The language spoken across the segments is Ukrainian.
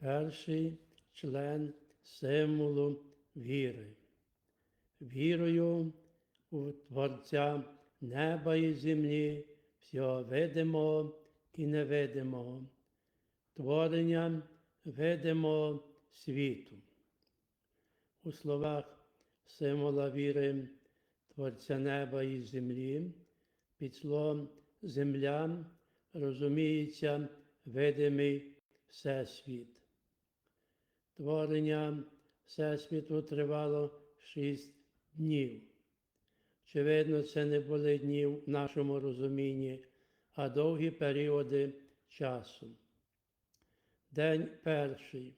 перший член символу віри. Вірою у Творця неба і землі, всього видимого і невидимого, творення видимого світу. У словах символа віри Творця неба і землі, під словом земля розуміється видимий всесвіт. Творення всесвіту тривало шість днів. Очевидно, це не були дні в нашому розумінні, а довгі періоди часу. День перший.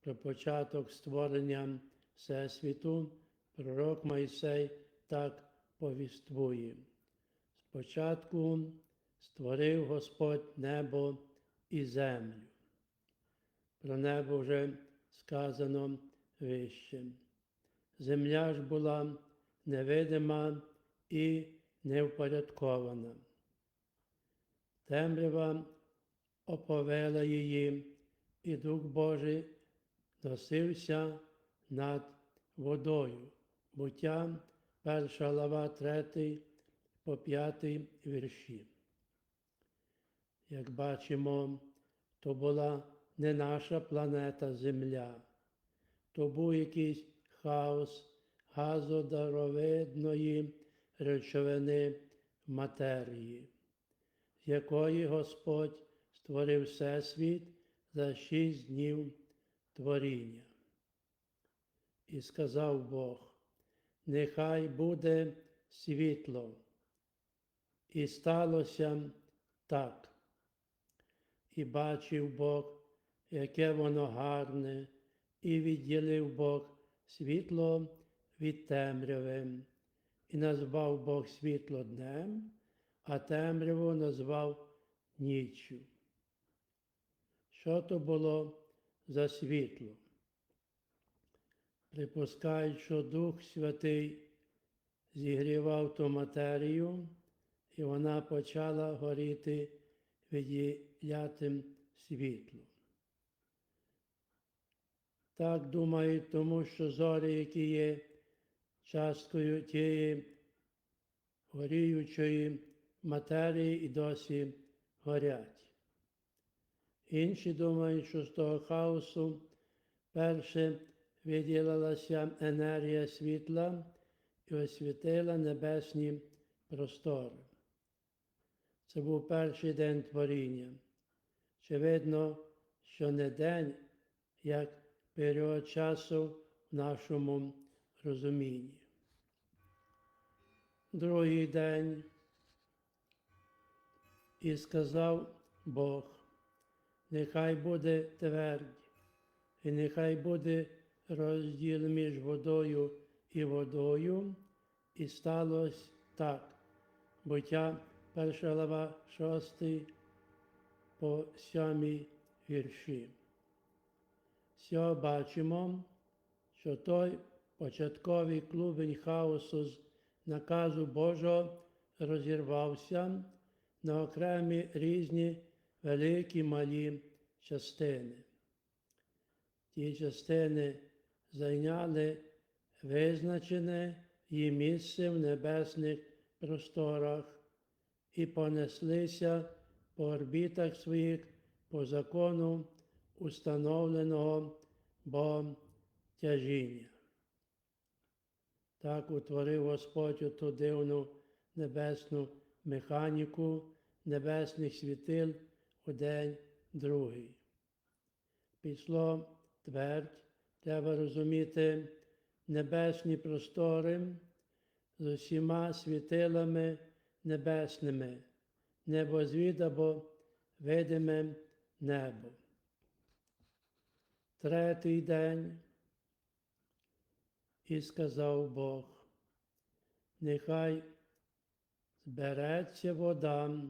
Про початок створення Всесвіту пророк Мойсей так повіствує. Спочатку створив Господь небо і землю. Про небо вже сказано вище. Земля ж була невидима і невпорядкована. Темрява оповела її, і Дух Божий носився над водою. Буття, перша глава, третій по п'ятий вірші. Як бачимо, то була не наша планета Земля, то був якийсь хаос газодаровидної речовини матерії, з якої Господь створив Всесвіт за шість днів творіння. І сказав Бог, нехай буде світло. І сталося так. І бачив Бог, яке воно гарне, і відділив Бог світло від темряви, і назвав Бог світло днем, а темряву назвав ніччю. Що то було за світло? Припускають, що Дух Святий зігрівав ту матерію, і вона почала горіти відділятим світлом. Так думають, тому що зорі, які є часткою тієї горіючої матерії і досі горять. Інші думають, що з того хаосу перше виділилася енергія світла і освітила небесні простори. Це був перший день творіння. Очевидно, що не день, як період часу в нашому розумінні. Другий день і сказав Бог, нехай буде твердь, і нехай буде розділ між водою і водою, і сталося так. Буття перша глава, шостий по сьомій вірші. Все бачимо, що той початковий клубень хаосу з наказу Божого розірвався на окремі різні великі малі частини. Ті частини зайняли визначене її місце в небесних просторах і понеслися по орбітах своїх по закону установленого Богом тяжіння. Так утворив Господь ту дивну небесну механіку небесних світил у день другий. Пішло твердь, треба розуміти небесні простори з усіма світилами небесними, небозвід або видиме небо. Третій день і сказав Бог, нехай збереться вода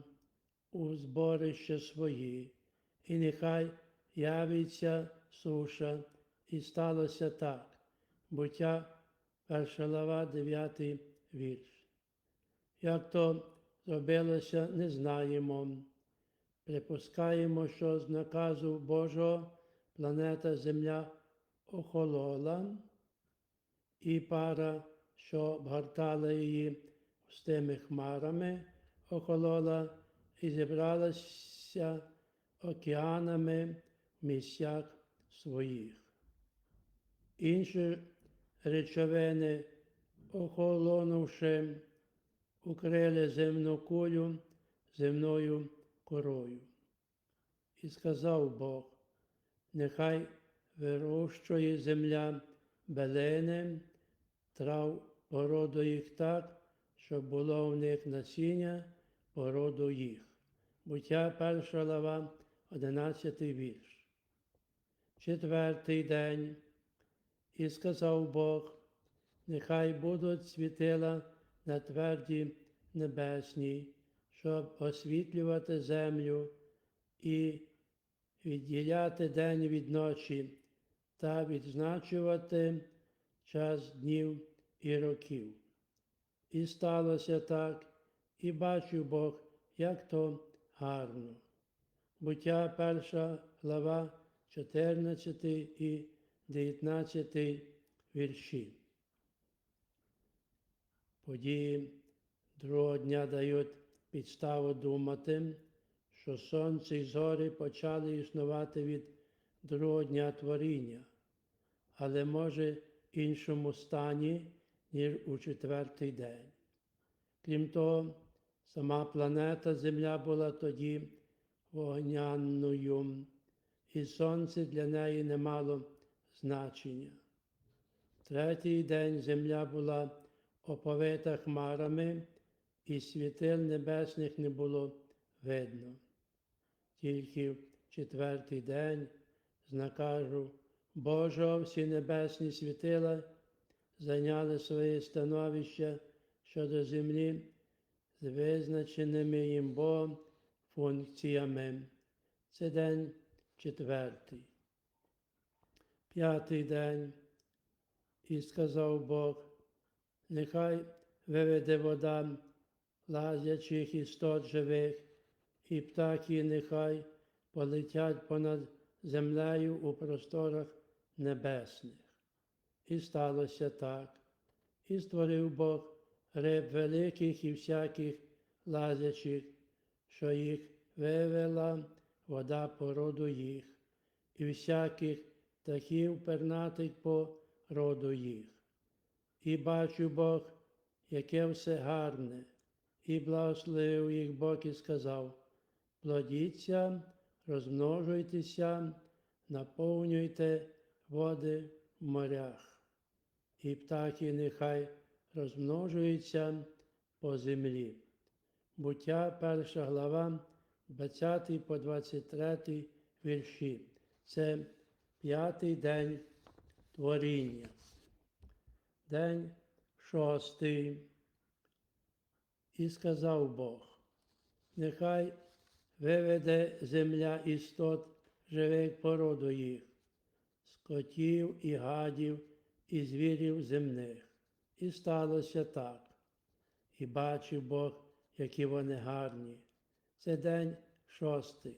у зборище свої, і нехай явиться суша, і сталося так. Буття перша глава, дев'ятий вірш. Як то зробилося, не знаємо. Припускаємо, що з наказу Божого планета Земля охолола, і пара, що обгортала її густими хмарами, охолола і зібралася океанами в місцях своїх. Інші речовини, охолонувши, укрили земну кулю земною корою. І сказав Бог, нехай вирощує земля белени, трав породу їх так, щоб було в них насіння породу їх. Буття перша глава, одинадцятий вірш. Четвертий день. І сказав Бог, нехай будуть світила на тверді небесні, щоб освітлювати землю і відділяти день від ночі та відзначувати час днів і років. І сталося так, і бачив Бог, як то гарно. Буття перша глава, 14 і 19 вірші. Події другого дня дають підставу думати, що сонце і зорі почали існувати від другого дня творіння, але може іншому стані, ніж у четвертий день. Крім того, сама планета Земля була тоді вогнянною, і сонце для неї не мало значення. Третій день земля була оповита хмарами, і світил небесних не було видно. Тільки в четвертий день з наказу Божого всі небесні світила зайняли своє становище щодо землі з визначеними їм Богом функціями. Це день четвертий. П'ятий день. І сказав Бог, нехай виведе вода лазячих істот живих, і птахи нехай полетять понад землею у просторах небесних. І сталося так. І створив Бог риб великих і всяких лазячих, що їх вивела вода породу їх, і всяких птахів пернатих по роду їх. І бачу Бог, яке все гарне, і благословив їх Бог і сказав, плодіться, розмножуйтеся, наповнюйте води в морях, і птахи нехай розмножуються по землі. Буття перша глава, 20 по 23 вірші. Це п'ятий день творіння. День шостий. І сказав Бог, нехай виведе земля істот живих породу їх, скотів і гадів, і звірів земних. І сталося так. І бачив Бог, які вони гарні. Це день шостий.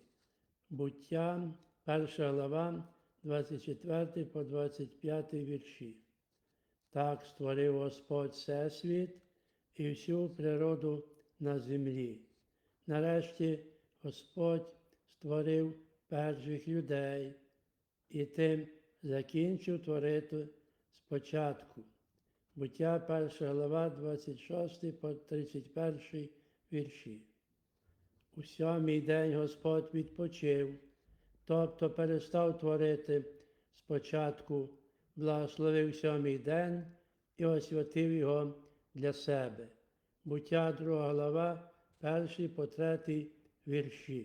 Буття, перша глава, 24 по 25 вірші. Так створив Господь всесвіт і всю природу на землі. Нарешті Господь створив перших людей і тим закінчив творити спочатку. Буття 1 глава 26 по 31 вірші. У сьомий день Господь відпочив, тобто перестав творити спочатку, благословив сьомий день і освятив його для себе. Буття 2 глава, 1 по 3 viršį